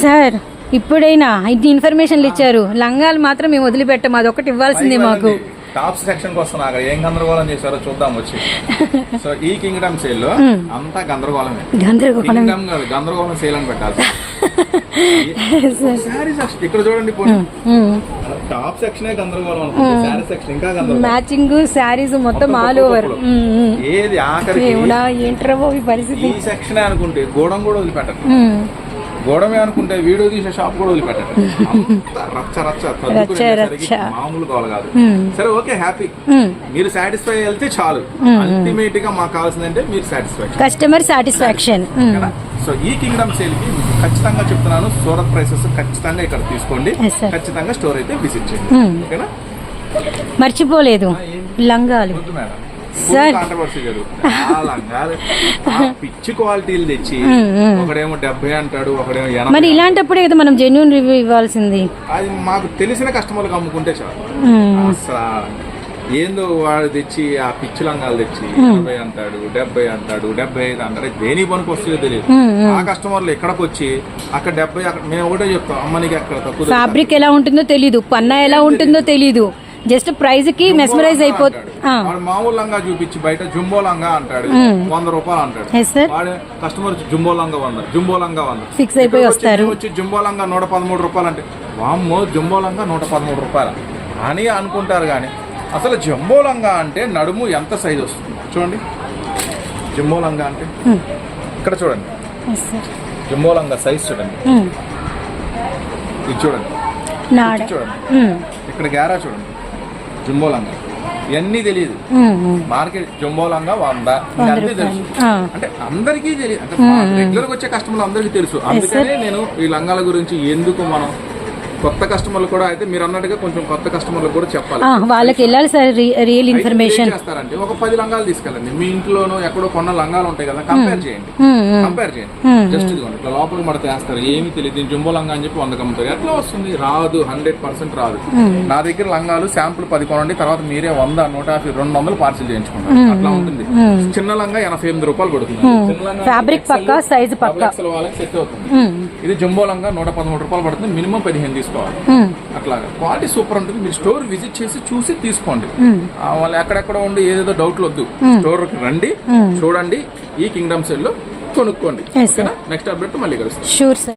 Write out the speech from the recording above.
Sir ఇప్పుడైనా ఇన్ని ఇన్ఫర్మేషన్లు ఇచ్చారు. లంగాలు మాత్రం మేము వదిలిపెట్టాం. అది ఒకటి ఇవ్వాల్సిందే మాకు. టాప్ సెక్షన్ కోసం అక్కడ ఏం గందరగోళం చేశారో చూద్దాం వచ్చి. సో ఈ కింగ్డమ్ సేల్లో అంతా గందరగోళమే. గందరగోళం కాదు గందరగోళం సేల్ అని పెట్టాలి ఇక్కడ చూడండి టాప్ సెక్షన్ గందరగోళం శారీ సెక్షన్ ఇంకా గందరగోళం. మ్యాచింగ్ శారీస్ మొత్తం ఆల్ ఓవర్ ఏది దేవుడా ఏంట్రా ఈ పరిస్థితి? ఈ సెక్షన్ అనుకుంటే గోడం కూడా వదిలిపెట్టరు. గోడమే అనుకుంటే వీడియో తీసే షాప్ కూడా రచ్చ. మామూలు కాదు. ఉమ్. సరే ఓకే హ్యాపీ. మీరు సాటిస్ఫై వెళ్తే చాలు. అల్టిమేట్గా మాకు కావాల్సిందంటే మీరు సాటిస్ఫాక్షన్. Customer satisfaction. సో ఈ కింగ్డమ్ సేల్కి ఖచ్చితంగా చెప్తున్నాను సూరత్ ప్రైసెస్ ఖచ్చితంగా ఇక్కడ తీసుకోండి. ఖచ్చితంగా స్టోర్ అయితే విజిట్ చేయండి. ఓకేనా? మర్చిపోలేదు. లంగాలు. కాంట్రవర్సీ జరుగుతుంది. ఆ లంగాలు ఆ పిచ్చి క్వాలిటీలు తెచ్చి ఒకడేమో డెబ్బై అంటాడు ఒకడేమో మరి ఇలాంటప్పుడే కదా మనం జెన్యున్ రివ్యూ ఇవ్వాల్సింది. అది మాకు తెలిసిన కస్టమర్లకు అమ్ముకుంటే చాలు. అసలు ఏందో వాడు తెచ్చి ఆ పిచ్చి లంగాలు తెచ్చి ఎనభై అంటాడు డెబ్బై అంటాడు డెబ్బై ఐదు అంటాడు. దేని పనికి వస్తుందో తెలియదు ఆ కస్టమర్లు ఎక్కడికి వచ్చి అక్కడ డెబ్బై అక్కడ మేము ఒకటే చెప్తాం అమ్మ నీకు అక్కడ తక్కువ. ఫ్యాబ్రిక్ ఎలా ఉంటుందో తెలీదు. పన్నా ఎలా ఉంటుందో తెలీదు. జస్ట్ ప్రైజ్కి మెస్మరైజ్ అయిపోతుంది అంటాడు. వాడు మామూలు లంగా చూపించి బయట జుంబో లంగా అంటాడు వంద రూపాయలు అంటాడు. వాడు కస్టమర్ వచ్చి జుంబో లంగా వంద జుంబో లంగా వంద. Fix అయిపోయి వస్తారు. వచ్చి జుంబో లంగా నూట పదమూడు రూపాయలు అంటే వామ్మో జుంబో లంగా నూట పదమూడు రూపాయలు? అని అనుకుంటారు కానీ అసలు జంబో లంగా అంటే నడుము ఎంత సైజ్ వస్తుంది? చూడండి. జంబో లంగా అంటే ఇక్కడ చూడండి. ఎస్ సార్ జంబో లంగా సైజ్ చూడండి. ఇది చూడండి. చూడండి. ఇక్కడ గ్యారా చూడండి. జంబో లంగా ఇవన్నీ తెలియదు. మార్కెట్ జంబో లంగా వంద ఇవన్నీ తెలుసు. అంటే అందరికీ తెలియదు అంటే రెగ్యులర్ వచ్చే కస్టమర్లు అందరికీ తెలుసు. అందుకనే నేను ఈ లంగాల గురించి ఎందుకు మనం కొత్త కస్టమర్లు కూడా అయితే మీరు అన్నట్టుగా కొంచెం కొత్త కస్టమర్లు కూడా చెప్పాలి. వాళ్ళకి వెళ్ళాలి సార్ రియల్ ఇన్ఫర్మేషన్ ఏం చేస్తారంటే ఒక పది లంగాలు తీసుకెళ్ళండి. మీ ఇంట్లోనో ఎక్కడో కొన్న లంగాలు ఉంటాయి కదా కంపేర్ చేయండి. కంపేర్ చేయండి. జస్ట్ ఇదిగోండి ఇట్లా లోపలికి మడత వేస్తారు. ఏమి తెలియదు. జంబో లంగా అని చెప్పి వంద కమ్ముతారు. ఎట్లా వస్తుంది? రాదు హండ్రెడ్ పర్సెంట్ రాదు. నా దగ్గర లంగాలు శాంపుల్ పది కొనండి తర్వాత మీరే వంద నూట యాభై రెండు వందలు పార్సిల్ చేయించుకుంటారు. అట్లా ఉంటుంది. చిన్న లంగా ఎనభై ఎనిమిది రూపాయలు పడుతుంది ఫ్యాబ్రిక్ పక్కా సైజ్ పక్కా. సెట్ అవుతుంది. ఇది జంబో లంగా నూట పదమూడు రూపాయలు పడుతుంది. మినిమం పదిహేను తీసుకోవాలి. అట్లాగా. క్వాలిటీ సూపర్ ఉంటుంది. మీరు స్టోర్ విజిట్ చేసి చూసి తీసుకోండి. వాళ్ళు ఎక్కడెక్కడ ఉండి ఏదేదో డౌట్లు వద్దు స్టోర్ రండి చూడండి ఈ కింగ్డమ్ సెల్లో కొనుక్కోండి. నెక్స్ట్ అప్డేట్ మళ్ళీ కలుస్తాం. Sure sir